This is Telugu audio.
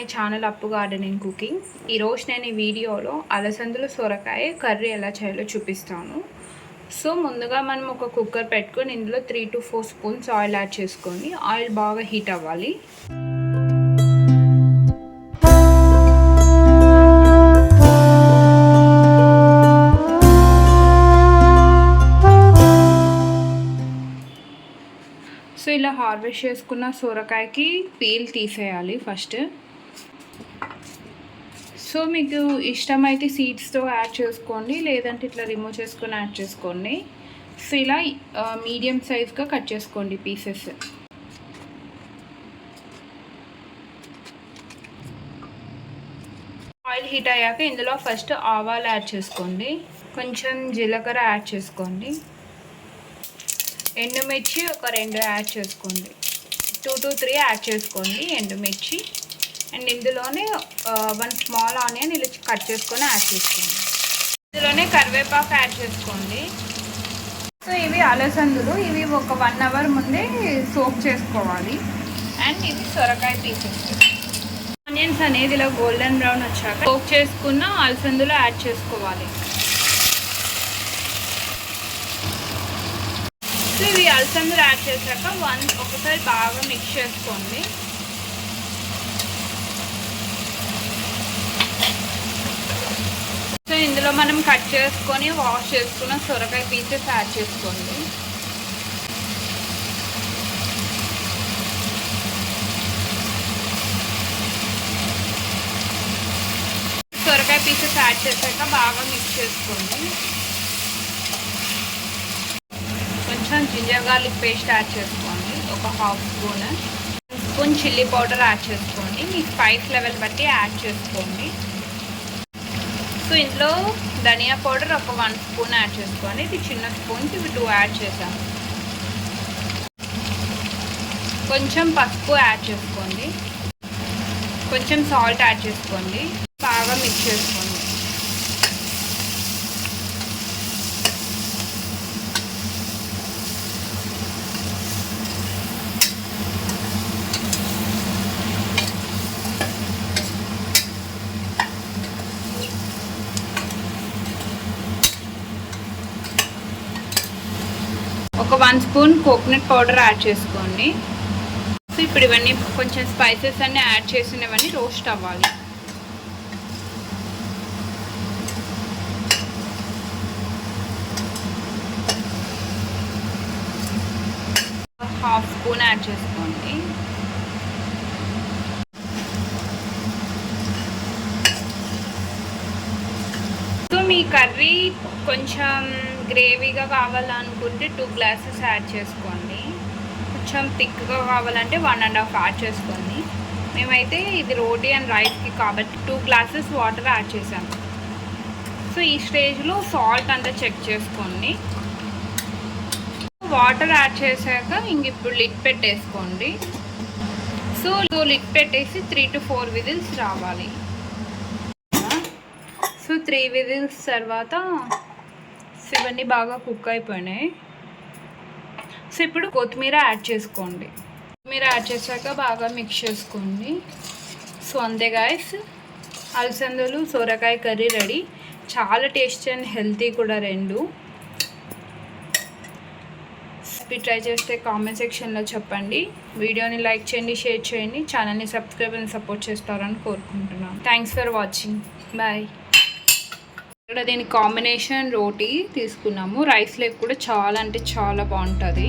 My channel Appu gardening cooking. ఈరోజు నేను ఈ వీడియోలో అలసందులు సొరకాయ కర్రీ ఎలా చేయాలో చూపిస్తాను. సో ముందుగా మనం ఒక కుక్కర్ పెట్టుకొని ఇందులో three to four spoons oil add చేసుకొని ఆయిల్ బాగా హీట్ అవ్వాలి. సో ఇలా హార్వెస్ట్ చేసుకున్న సొరకాయకి పీల్ తీసేయాలి ఫస్ట్. సో మీకు ఇష్టమైతే సీడ్స్తో యాడ్ చేసుకోండి లేదంటే ఇట్లా రిమూవ్ చేసుకొని యాడ్ చేసుకోండి. సో ఇలా మీడియం సైజ్గా కట్ చేసుకోండి పీసెస్ ఆయిల్ హీట్ అయ్యాక ఇందులో ఫస్ట్ ఆవాలు యాడ్ చేసుకోండి. కొంచెం జీలకర్ర యాడ్ చేసుకోండి. ఎండుమిర్చి ఒక రెండు యాడ్ చేసుకోండి. టూ టు త్రీ యాడ్ చేసుకోండి ఎండుమిర్చి. అండ్ ఇందులోనే వన్ స్మాల్ ఆనియన్ ఇలా కట్ చేసుకొని యాడ్ చేసుకోండి. ఇందులోనే కరివేపాకు యాడ్ చేసుకోండి. సో ఇవి అలసందులు. ఇవి ఒక వన్ అవర్ ముందే సోప్ చేసుకోవాలి. అండ్ ఇది సొరకాయ పీసెస్. ఆనియన్స్ అనేది ఇలా గోల్డెన్ బ్రౌన్ వచ్చాక సోప్ చేసుకున్న అలసందులు యాడ్ చేసుకోవాలి. సో ఇవి అలసందలు యాడ్ చేశాక వన్ ఒకసారి బాగా మిక్స్ చేసుకోండి. ఇందులో మనం కట్ చేసుకొని వాష్ చేసుకున్న సొరకాయ పీసెస్ యాడ్ చేసుకోండి. సొరకాయ పీసెస్ యాడ్ చేశాక బాగా మిక్స్ చేసుకోండి. కొంచెం జింజర్ గార్లిక్ పేస్ట్ యాడ్ చేసుకోండి ఒక half spoon. Spoon chilli powder add చేసుకోండి మీ స్పైస్ లెవెల్ బట్టి యాడ్ చేసుకోండి. సో ఇందులో ధనియా పౌడర్ ఒక వన్ స్పూన్ యాడ్ చేసుకోండి ఇది చిన్న స్పూన్స్ ఇవి టూ యాడ్ చేసాము కొంచెం పసుపు యాడ్ చేసుకోండి. కొంచెం సాల్ట్ యాడ్ చేసుకోండి. బాగా మిక్స్ చేసుకోండి. ఒక one spoon coconut powder add చేసుకోండి. సో ఇప్పుడు ఇవన్నీ కొంచెం స్పైసెస్ అన్నీ యాడ్ చేసినవన్నీ రోస్ట్ అవ్వాలి. హాఫ్ స్పూన్ యాడ్ చేసుకోండి. సో మీ కర్రీ కొంచెం గ్రేవీగా కావాలనుకుంటే టూ గ్లాసెస్ యాడ్ చేసుకోండి. కొంచెం థిక్గా కావాలంటే వన్ అండ్ హాఫ్ యాడ్ చేసుకోండి. మేమైతే ఇది రోటీ అండ్ రైస్కి కాబట్టి టూ గ్లాసెస్ వాటర్ యాడ్ చేసాము సో ఈ స్టేజ్లో సాల్ట్ అంతా చెక్ చేసుకోండి. వాటర్ యాడ్ చేశాక ఇంక ఇప్పుడు లిడ్ పెట్టేసుకోండి. సో లిడ్ పెట్టేసి త్రీ టు ఫోర్ విజిల్స్ రావాలి. సో త్రీ విజిల్స్ తర్వాత సో ఇవన్నీ బాగా కుక్ అయిపోయినాయి. సో ఇప్పుడు కొత్తిమీర యాడ్ చేసుకోండి. కొత్తిమీర యాడ్ చేశాక బాగా మిక్స్ చేసుకోండి. సో అంతే గాయస్ అలసందలు సొరకాయ కర్రీ రెడీ. చాలా టేస్టీ అండ్ హెల్తీ కూడా రెండు. రెసిపీ ట్రై చేస్తే కామెంట్ సెక్షన్లో చెప్పండి. వీడియోని లైక్ చేయండి షేర్ చేయండి. ఛానల్ని సబ్స్క్రైబ్ అండ్ సపోర్ట్ చేస్తారని కోరుకుంటున్నాను. థ్యాంక్స్ ఫర్ వాచింగ్ బాయ్ ఇక్కడ దీని కాంబినేషన్ రోటీ తీసుకున్నాము. రైస్ లేక్ కూడా చాలా అంటే చాలా బాగుంటుంది.